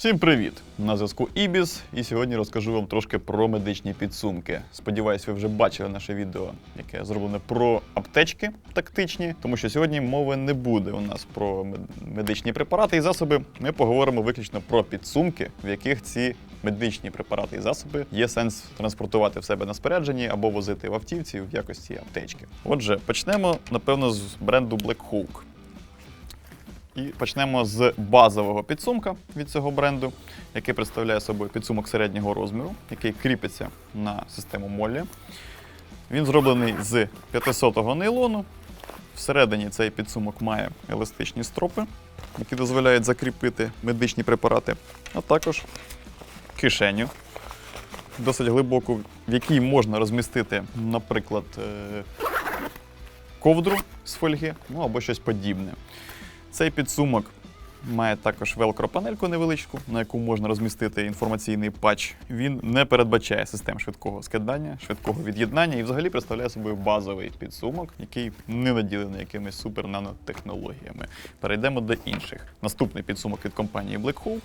Всім привіт! На зв'язку Ібіс, і сьогодні розкажу вам трошки про медичні підсумки. Сподіваюсь, ви вже бачили наше відео, яке зроблене про аптечки тактичні, тому що сьогодні мови не буде у нас про медичні препарати і засоби. Ми поговоримо виключно про підсумки, в яких ці медичні препарати і засоби є сенс транспортувати в себе на спорядженні або возити в автівці в якості аптечки. Отже, почнемо напевно з бренду Black Hawk. І почнемо з базового підсумка від цього бренду, який представляє собою підсумок середнього розміру, який кріпиться на систему Моллі. Він зроблений з 500-го нейлону. Всередині цей підсумок має еластичні стропи, які дозволяють закріпити медичні препарати, а також кишеню досить глибоку, в якій можна розмістити, наприклад, е, ковдру з фольги, ну або щось подібне. Цей підсумок має також велкро-панельку невеличку, на яку можна розмістити інформаційний патч. Він не передбачає систем швидкого скидання, швидкого від'єднання і взагалі представляє собою базовий підсумок, який не наділений якимись супер нанотехнологіями. Перейдемо до інших. Наступний підсумок від компанії Black Hawk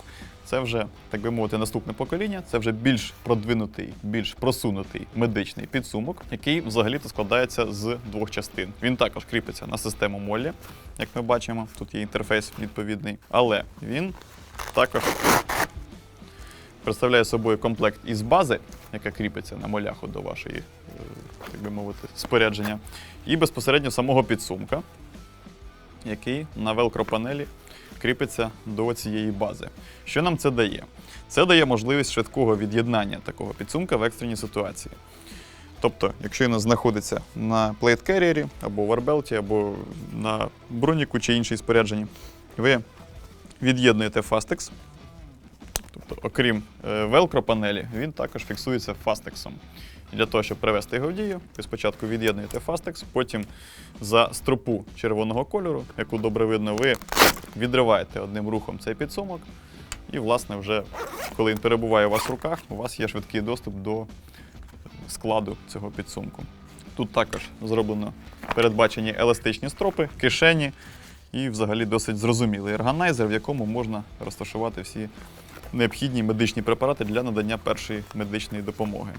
це вже, так би мовити, наступне покоління. Це вже більш продвинутий, більш просунутий медичний підсумок, який взагалі-то складається з двох частин. Він також кріпиться на систему Моллі, як ми бачимо. Тут є інтерфейс відповідний, але він також представляє собою комплект із бази, яка кріпиться на моляху до вашої, е, так би мовити, спорядження, і безпосередньо самого підсумка, який на велкро-панелі кріпиться до цієї бази. Що нам це дає? Це дає можливість швидкого від'єднання такого підсумка в екстреній ситуації. Тобто, якщо він знаходиться на плейт-керріері або варбелті, або на броніку чи іншій спорядженні, ви від'єднуєте фастекс. Тобто, окрім велкро-панелі, він також фіксується фастексом. Для того, щоб привести його в дію, ви спочатку від'єднуєте фастекс, потім за стропу червоного кольору, яку добре видно, ви відриваєте одним рухом цей підсумок. І, власне, вже коли він перебуває у вас в руках, у вас є швидкий доступ до складу цього підсумку. Тут також зроблено передбачені еластичні стропи, кишені і взагалі досить зрозумілий органайзер, в якому можна розташувати всі необхідні медичні препарати для надання першої медичної допомоги.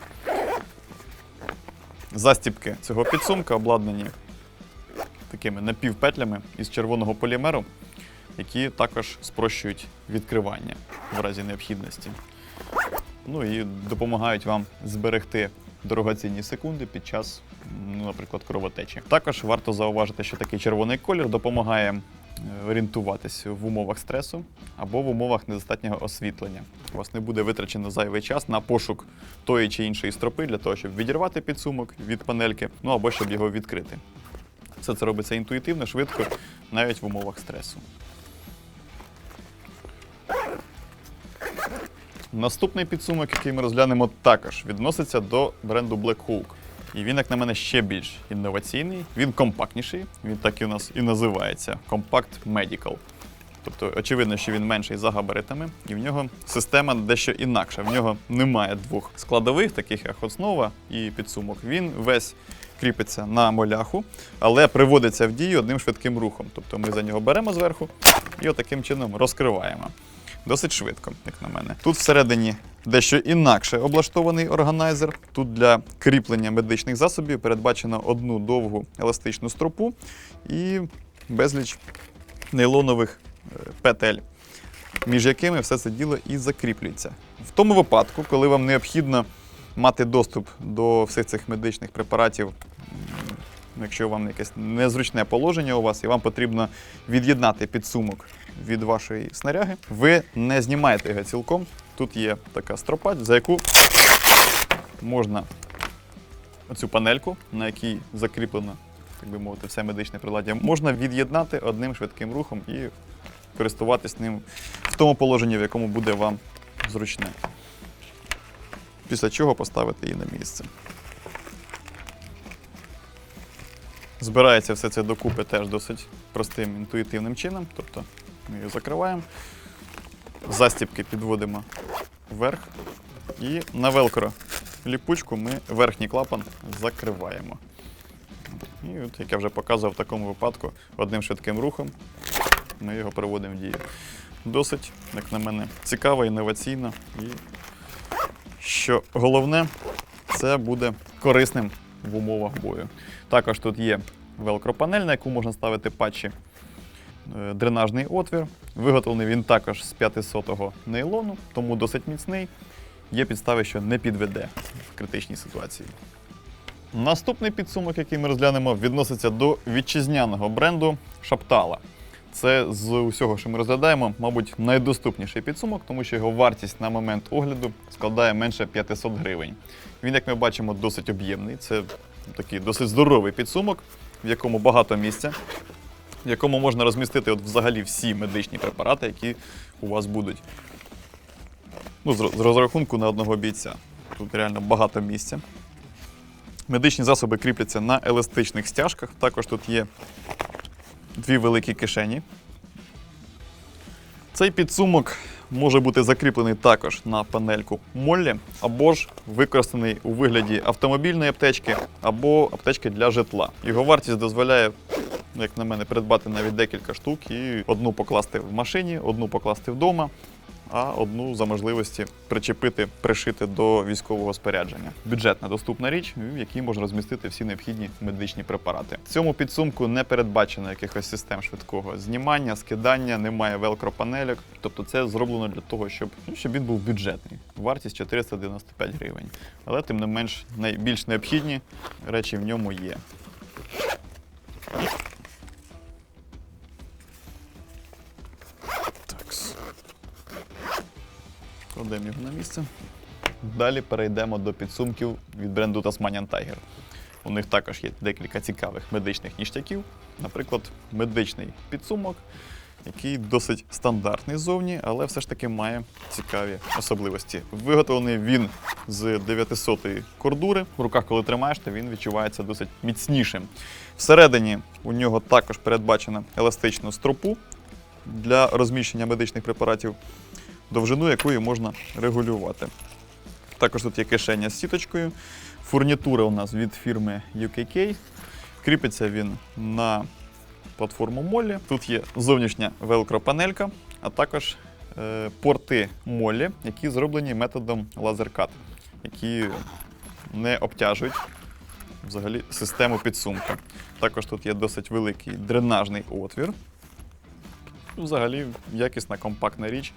Застібки цього підсумка обладнані такими напівпетлями із червоного полімеру, які також спрощують відкривання в разі необхідності. Ну і допомагають вам зберегти дорогоцінні секунди під час, ну, наприклад, кровотечі. Також варто зауважити, що такий червоний колір допомагає орієнтуватись в умовах стресу або в умовах недостатнього освітлення. У вас не буде витрачено зайвий час на пошук тої чи іншої стропи для того, щоб відірвати підсумок від панельки, ну або щоб його відкрити. Все це робиться інтуїтивно, швидко, навіть в умовах стресу. Наступний підсумок, який ми розглянемо, також відноситься до бренду Black Hawk. І він, як на мене, ще більш інноваційний, він компактніший, він так і у нас і називається Compact Medical. Тобто, очевидно, що він менший за габаритами, і в нього система дещо інакша. В нього немає двох складових, таких як основа і підсумок. Він весь кріпиться на моляху, але приводиться в дію одним швидким рухом. Тобто ми за нього беремо зверху і отаким чином розкриваємо. Досить швидко, як на мене. Тут всередині дещо інакше облаштований органайзер. Тут для кріплення медичних засобів передбачено одну довгу еластичну стропу і безліч нейлонових е, петель, між якими все це діло і закріплюється. В тому випадку, коли вам необхідно мати доступ до всіх цих медичних препаратів, якщо вам якесь незручне положення у вас, і вам потрібно від'єднати підсумок від вашої снаряги, ви не знімаєте його цілком. Тут є така стропа, за яку можна оцю панельку, на якій закріплено, так би мовити, все медичне приладдя, можна від'єднати одним швидким рухом і користуватись ним в тому положенні, в якому буде вам зручне. Після чого поставити її на місце. Збирається все це докупи теж досить простим інтуїтивним чином. Тобто ми її закриваємо, застібки підводимо вверх і на велкро ліпучку ми верхній клапан закриваємо. І от, як я вже показував в такому випадку, одним швидким рухом ми його приводимо в дію. досить, як на мене, цікава, інноваційна. І що головне, це буде корисним в умовах бою. Також тут є велкропанель, на яку можна ставити патчі. Е, Дренажний отвір. Виготовлений він також з 500-го нейлону, тому досить міцний. Є підстави, що не підведе в критичній ситуації. Наступний підсумок, який ми розглянемо, відноситься до вітчизняного бренду Шаптала. Це з усього, що ми розглядаємо, мабуть, найдоступніший підсумок, тому що його вартість на момент огляду складає менше 500 гривень. Він, як ми бачимо, досить об'ємний. Це такий досить здоровий підсумок, в якому багато місця, в якому можна розмістити от взагалі всі медичні препарати, які у вас будуть. Ну, з розрахунку на одного бійця. Тут реально багато місця. Медичні засоби кріпляться на еластичних стяжках. Також тут є дві великі кишені. Цей підсумок може бути закріплений також на панельку Моллі, або ж використаний у вигляді автомобільної аптечки або аптечки для житла. Його вартість дозволяє, як на мене, придбати навіть декілька штук і одну покласти в машині, одну покласти вдома, а одну за можливості причепити, пришити до військового спорядження. Бюджетна доступна річ, в якій можна розмістити всі необхідні медичні препарати. В цьому підсумку не передбачено якихось систем швидкого знімання, скидання, немає велкропанельок. Тобто це зроблено для того, щоб, ну, щоб він був бюджетний. Вартість 495 гривень. Але тим не менш найбільш необхідні речі в ньому є. Кладемо його на місце. Далі перейдемо до підсумків від бренду Tasmanian Tiger. У них також є декілька цікавих медичних ніштяків. Наприклад, медичний підсумок, який досить стандартний ззовні, але все ж таки має цікаві особливості. Виготовлений він з 900-ї кордури. В руках, коли тримаєш, то він відчувається досить міцнішим. Всередині у нього також передбачено еластичну стропу для розміщення медичних препаратів, довжину якої можна регулювати. Також тут є кишеня з сіточкою. Фурнітура у нас від фірми UKK. Кріпиться він на платформу Моллі. Тут є зовнішня велкропанелька, а також е, порти Моллі, які зроблені методом лазеркат, які не обтяжують взагалі систему підсумка. Також тут є досить великий дренажний отвір. Взагалі якісна компактна річ,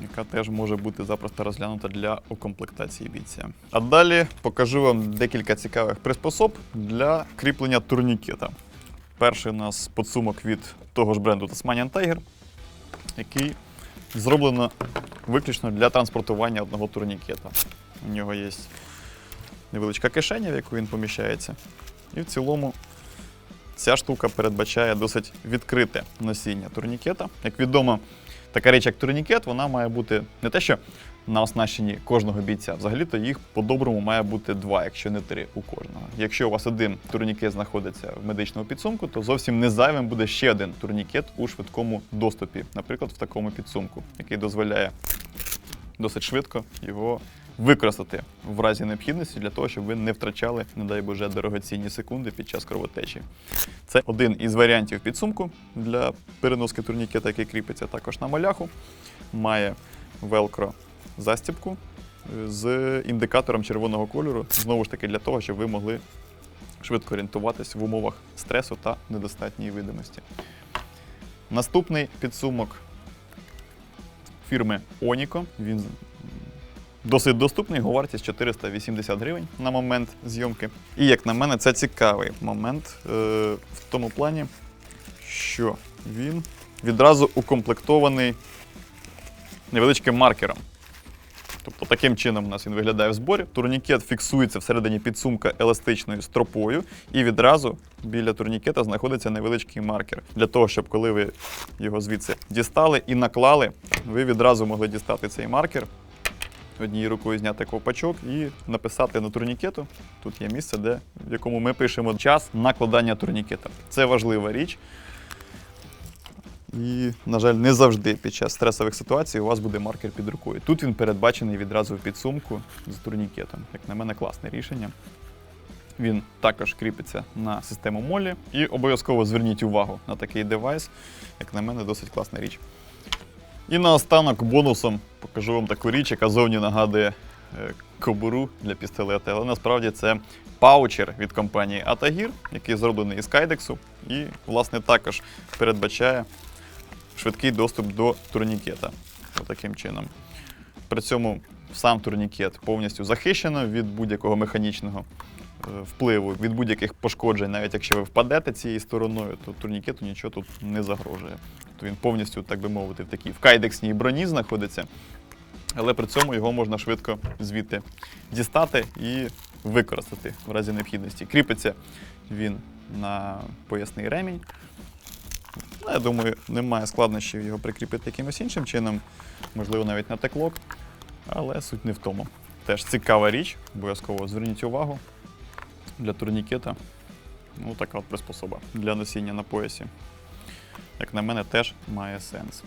яка теж може бути запросто розглянута для укомплектації бійця. А далі покажу вам декілька цікавих приспособ для кріплення турнікета. Перший у нас подсумок від того ж бренду Tasmanian Tiger, який зроблено виключно для транспортування одного турнікета. У нього є невеличка кишеня, в яку він поміщається. І в цілому ця штука передбачає досить відкрите носіння турнікета. Як відомо, така річ, як турнікет, вона має бути не те, що на оснащенні кожного бійця. Взагалі-то їх по-доброму має бути два, якщо не три у кожного. Якщо у вас один турнікет знаходиться в медичному підсумку, то зовсім не зайвим буде ще один турнікет у швидкому доступі, наприклад, в такому підсумку, який дозволяє досить швидко його використати в разі необхідності для того, щоб ви не втрачали, не дай Боже, дорогоцінні секунди під час кровотечі. Це один із варіантів підсумку для переноски турнікета, який кріпиться також на маляху. Має велкро застібку е, з індикатором червоного кольору, знову ж таки, для того, щоб ви могли швидко орієнтуватись в умовах стресу та недостатньої видимості. Наступний підсумок фірми Оніко. Він досить доступний, його вартість 480 гривень на момент зйомки. І як на мене, це цікавий момент е, в тому плані, що він відразу укомплектований невеличким маркером. Тобто таким чином у нас він виглядає в зборі. Турнікет фіксується всередині підсумка еластичною стропою, і відразу біля турнікета знаходиться невеличкий маркер. Для того, щоб коли ви його звідси дістали і наклали, ви відразу могли дістати цей маркер, однією рукою зняти ковпачок і написати на турнікету. Тут є місце, де, в якому ми пишемо час накладання турнікета. Це важлива річ. І, на жаль, не завжди під час стресових ситуацій у вас буде маркер під рукою. Тут він передбачений відразу в підсумку з турнікетом. Як на мене, класне рішення. Він також кріпиться на систему молі. І обов'язково зверніть увагу на такий девайс, як на мене, досить класна річ. І наостанок бонусом покажу вам таку річ, яка зовні нагадує е, кобуру для пістолета. Але насправді це паучер від компанії Atagir, який зроблений із кайдексу, і, власне, також передбачає швидкий доступ до турнікета. Таким чином. При цьому сам турнікет повністю захищено від будь-якого механічного впливу, від будь-яких пошкоджень, навіть якщо ви впадете цією стороною, то турнікету нічого тут не загрожує. То він повністю, так би мовити, в такій в кайдексній броні знаходиться, але при цьому його можна швидко звідти дістати і використати в разі необхідності. Кріпиться він на поясний ремінь. Ну, я думаю, немає складнощів його прикріпити якимось іншим чином, можливо, навіть на теклок, але суть не в тому. Теж цікава річ, обов'язково зверніть увагу для турнікета. Ну, така от приспособа для носіння на поясі. Як на мене, теж має сенс.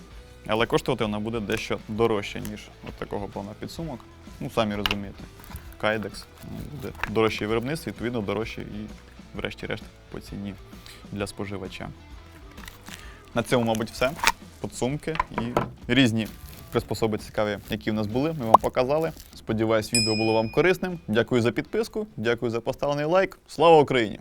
Але коштувати вона буде дещо дорожче, ніж от такого плана підсумок. Ну, самі розумієте. Кайдекс ну, буде дорожче виробництво, відповідно, дорожче і, врешті-решт, по ціні для споживача. На цьому, мабуть, все. Подсумки і різні приспособи цікаві, які в нас були. Ми вам показали. Сподіваюсь, відео було вам корисним. Дякую за підписку, дякую за поставлений лайк. Слава Україні!